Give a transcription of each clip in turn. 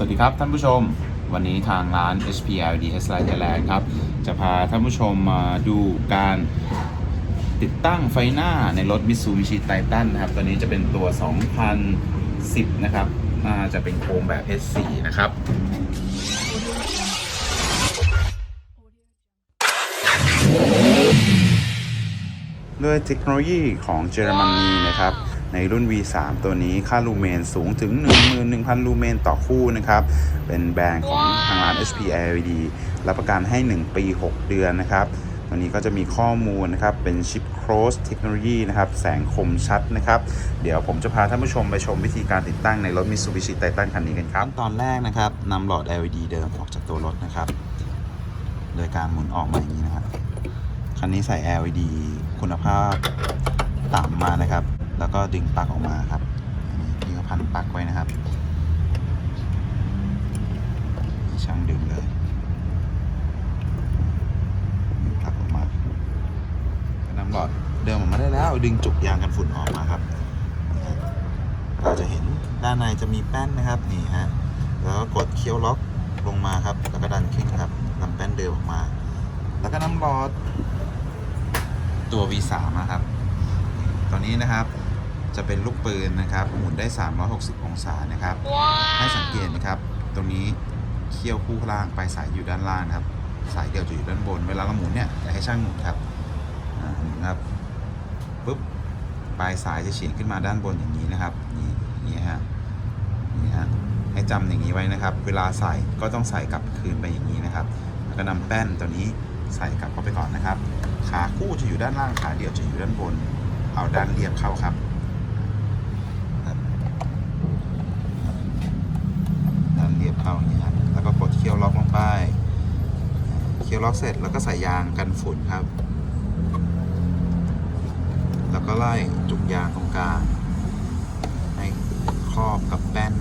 วัสดีครับท่านผู้ชม วันนี้ทางร้าน HPLD h Line Thailand ครับ จะพาท่านผู้ชมมาดูการติดตั้งไฟหน้าในรถ Mitsubishi Titan นะครับ ตัวนี้จะเป็นตัว 2010 นะครับน่าจะเป็นโครงแบบ S4 นะครับด้วยเทคโนโลยีของเยอรมนีนะครับ ในรุ่น V3 ตัวนี้ค่าลูเมนสูงถึง 11,000 ลูเมนต่อคู่นะครับ เป็นแบรนด์ของทางร้าน HP LED รับประกันให้ 1 ปี 6 เดือนนะครับตัวนี้ก็จะมีข้อมูลนะครับ เป็นชิปโครสเทคโนโลยีนะครับ แสงคมชัดนะครับ เดี๋ยวผมจะพาท่านผู้ชมไปชมวิธีการติดตั้งในรถ Mitsubishi Titan คันนี้กันครับ ตอนแรกนะครับนำหลอด LED เดิมออกจากตัวรถนะครับ โดยการหมุนออกมาอย่างนี้นะครับ คันนี้ใส่ LED คุณภาพต่ำมานะครับ แล้วก็ดึงปลั๊กออกมาครับนี่ก็พันปลั๊กไว้นะครับช่างดึงเลยปลั๊กออกมาก็นำหลอดเดิมออกมาได้แล้ว ดึงจุกยางกันฝุ่นออกมาครับ เราจะเห็นด้านในจะมีแป้นนะครับนี่ฮะแล้วก็กดเคี้ยวล็อกลงมาครับ แล้วก็ดันขึ้นครับนำแป้นเดิมออกมา แล้วก็น้ำหลอดตัว V3 นะครับ ตอนนี้นะครับ จะเป็นลูกปืนนะครับ หมุนได้ 360 องศานะครับ ให้สังเกตนะครับ ตรงนี้เขี้ยวคู่ล่างปลายสายอยู่ด้านล่างนะครับ สายเดี่ยวจะอยู่ด้านบน เวลาเราหมุนเนี่ยอยากให้ช่างหมุนครับอ่าหมุนครับปุ๊บปลายสายจะเฉียงขึ้นมาด้านบนอย่างนี้นะครับ นี่นี่ฮะนี่ฮะให้จำอย่างนี้ไว้นะครับ เวลาใส่ก็ต้องใส่กลับคืนไปอย่างนี้นะครับ แล้วก็นำแป้นตัวนี้ใส่กลับเข้าไปก่อนนะครับ ขาคู่จะอยู่ด้านล่าง ขาเดี่ยวจะอยู่ด้านบน เอาด้านเรียบเข้าครับครับด้าน เรียบเข้าอย่างนี้ครับแล้วก็กดเคี่ยวล็อกลงไป เคี่ยวล็อกเสร็จแล้วก็ใส่ยางกันฝุ่นครับ แล้วก็ไล่จุกยางตรงกลางให้ครอบกับแป้น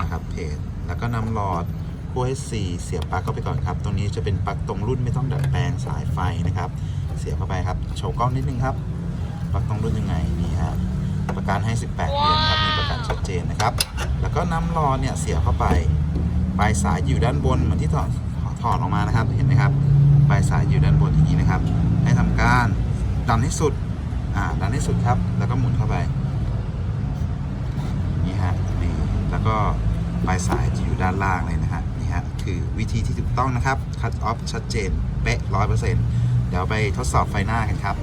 นะครับเพจแล้วก็นำหลอดขั้ว S4 เสียบปลั๊กเข้าไปก่อนครับ ตรงนี้จะเป็นปลั๊กตรงรุ่นไม่ต้องดัดแปลงสายไฟนะครับ เสียบเข้าไปครับ โชว์กล้องนิดนึงครับ ปลั๊กตรงรุ่นยังไงนี่ฮะประกันให้ 18เดือน จนนะครับ แล้วก็นำหลอดเนี่ยเสียบเข้าไป ปลายสายอยู่ด้านบนเหมือนที่ถอดถอดออกมานะครับ เห็นไหมครับ ปลายสายอยู่ด้านบนอย่างนี้นะครับ ให้ทำการดันให้สุด อ่า ดันให้สุดครับ แล้วก็หมุนเข้าไป นี่ฮะ นี่ แล้วก็ปลายสายจะอยู่ด้านล่างเลยนะฮะ นี่ฮะ คือวิธีที่ถูกต้องนะครับ คัตออฟชัดเจน เป๊ะร้อยเปอร์เซ็นต์เดี๋ยวไปทดสอบไฟหน้ากันครับ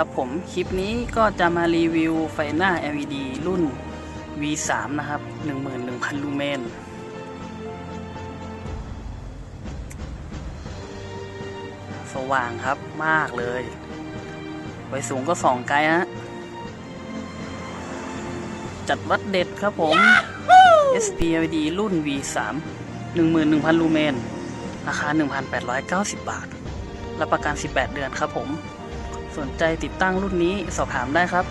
ครับผมคลิปนี้ก็จะมารีวิวไฟหน้า LED รุ่น V3 นะครับ 11,000 ลูเมน สว่างครับมากเลย ไฟสูงก็ส่องไกลฮะ จัดวัดเด็ดครับผม SP LED รุ่น V3 11,000 ลูเมน ราคา 1,890 บาท รับประกัน 18 เดือนครับผม สนใจติดตั้งรุ่นนี้สอบถามได้ครับ